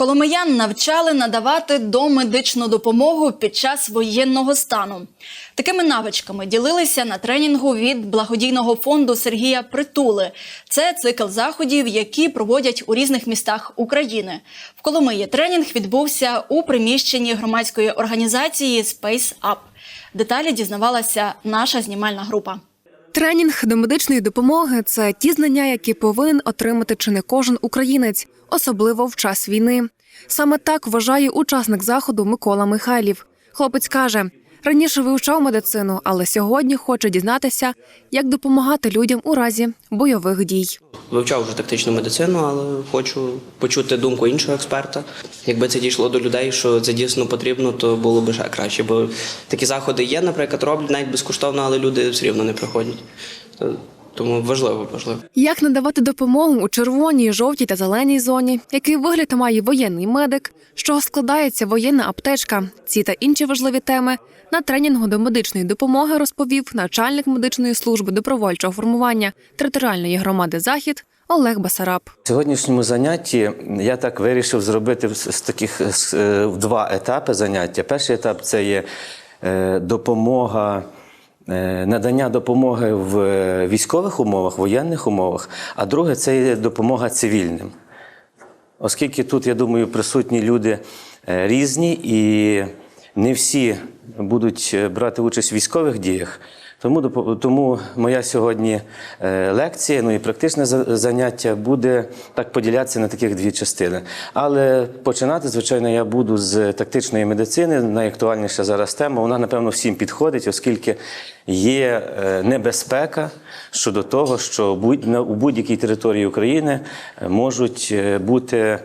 Коломиян навчали надавати домедичну допомогу під час воєнного стану. Такими навичками ділилися на тренінгу від благодійного фонду Сергія Притули. Це цикл заходів, які проводять у різних містах України. В Коломиї тренінг відбувся у приміщенні громадської організації Space Up. Деталі дізнавалася наша знімальна група. Тренінг до медичної допомоги це ті знання, які повинен отримати чи не кожен українець, особливо в час війни. Саме так вважає учасник заходу Микола Михайлів. Хлопець каже, раніше вивчав медицину, але сьогодні хоче дізнатися, як допомагати людям у разі бойових дій. Вивчав вже тактичну медицину, але хочу почути думку іншого експерта. Якби це дійшло до людей, що це дійсно потрібно, то було б ще краще. Бо такі заходи є, наприклад, роблять навіть безкоштовно, але люди все рівно не приходять. То- Тому важливо, важливо. Як надавати допомогу у червоній, жовтій та зеленій зоні, який вигляд має воєнний медик, з чого складається воєнна аптечка. Ці та інші важливі теми на тренінгу до медичної допомоги розповів начальник медичної служби добровольчого формування територіальної громади Захід Олег Басараб. В сьогоднішньому занятті я так вирішив зробити з таких з- е, в два етапи заняття. Перший етап це є е, допомога. Е, Надання допомоги в е, військових умовах, воєнних умовах, а друге це допомога цивільним. Оскільки тут, я думаю, присутні люди е, різні і не всі будуть брати участь в військових діях. Тому, тому моя сьогодні е, лекція, ну і практичне за- заняття буде так поділятися на таких дві частини. Але починати, звичайно, я буду з тактичної медицини. Найактуальніша зараз тема. Вона, напевно, всім підходить, оскільки є е, небезпека щодо того, що у будь-якій території України е, можуть бути.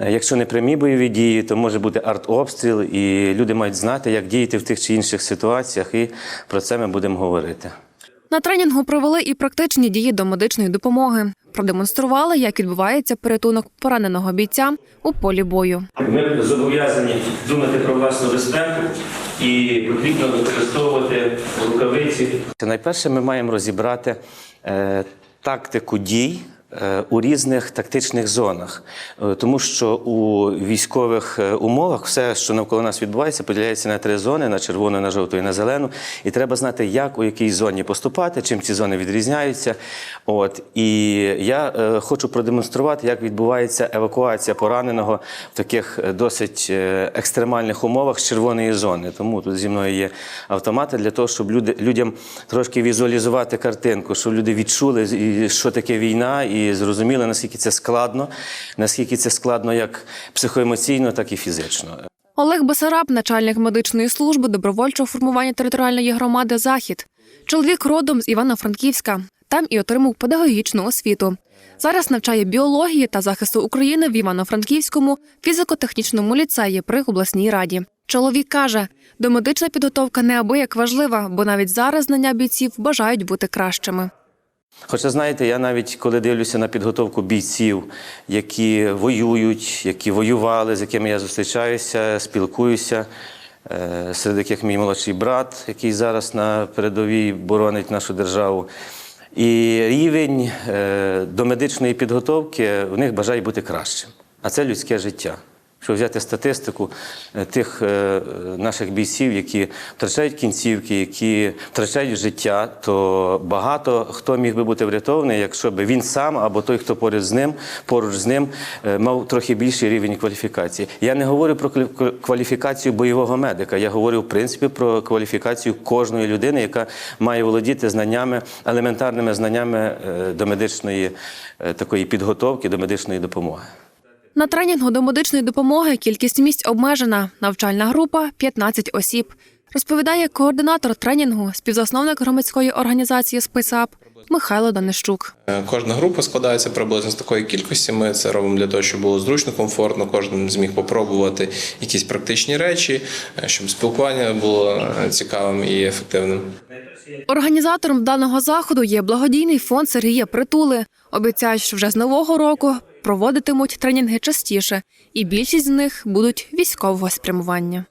Е, Якщо не прямі бойові дії, то може бути артобстріл, і люди мають знати, як діяти в тих чи інших ситуаціях, і про це ми будемо говорити. На тренінгу провели і практичні дії до медичної допомоги. Продемонстрували, як відбувається порятунок пораненого бійця у полі бою. Ми зобов'язані думати про власну безпеку і потрібно використовувати рукавиці. Найперше ми маємо розібрати е, тактику дій. Е, У різних тактичних зонах, Е, тому що у військових е, умовах все, що навколо нас відбувається, поділяється на три зони: на червону, на жовту і на зелену. І треба знати, як у якій зоні поступати, чим ці зони відрізняються. От і я хочу продемонструвати, як відбувається евакуація пораненого в таких досить екстремальних умовах з червоної зони. Тому тут зі мною є автомати для того, щоб люди людям трошки візуалізувати картинку, щоб люди відчули, що таке війна, і зрозуміли, наскільки це складно, наскільки це складно як психоемоційно, так і фізично. Олег Басараб, начальник медичної служби добровольчого формування територіальної громади Захід. Чоловік родом з Івано-Франківська. Там і отримав педагогічну освіту. Зараз навчає біології та захисту України в Івано-Франківському фізико-технічному ліцеї при обласній раді. Чоловік каже, домедична підготовка неабияк важлива, бо навіть зараз знання бійців бажають бути кращими. Хоча, знаєте, я навіть коли дивлюся на підготовку бійців, які воюють, які воювали, з якими я зустрічаюся, спілкуюся, е, серед яких мій молодший брат, який зараз на передовій боронить нашу державу. І рівень е, до медичної підготовки в них бажає бути кращим. А це людське життя. Якщо взяти статистику е, тих е, наших бійців, які втрачають кінцівки, які втрачають життя, то багато хто міг би бути врятований, якщо б він сам або той, хто поруч з ним, поруч з ним, е, мав трохи більший рівень кваліфікації. Я не говорю про кваліфікацію бойового медика. Я говорю в принципі про кваліфікацію кожної людини, яка має володіти знаннями, елементарними знаннями до медичної такої підготовки, до медичної допомоги. На тренінгу до медичної допомоги кількість місць обмежена. Навчальна група 15 осіб. Розповідає координатор тренінгу, співзасновник громадської організації «Списап» Михайло Данищук. Е, Кожна група складається приблизно з такої кількості. Ми це робимо для того, щоб було зручно, комфортно. Кожен зміг попробувати якісь практичні речі, е, щоб спілкування було е, цікавим і ефективним. Організатором даного заходу є благодійний фонд Сергія Притули. Обіцяють, що вже з нового року проводитимуть тренінги частіше, і більшість з них будуть військового спрямування.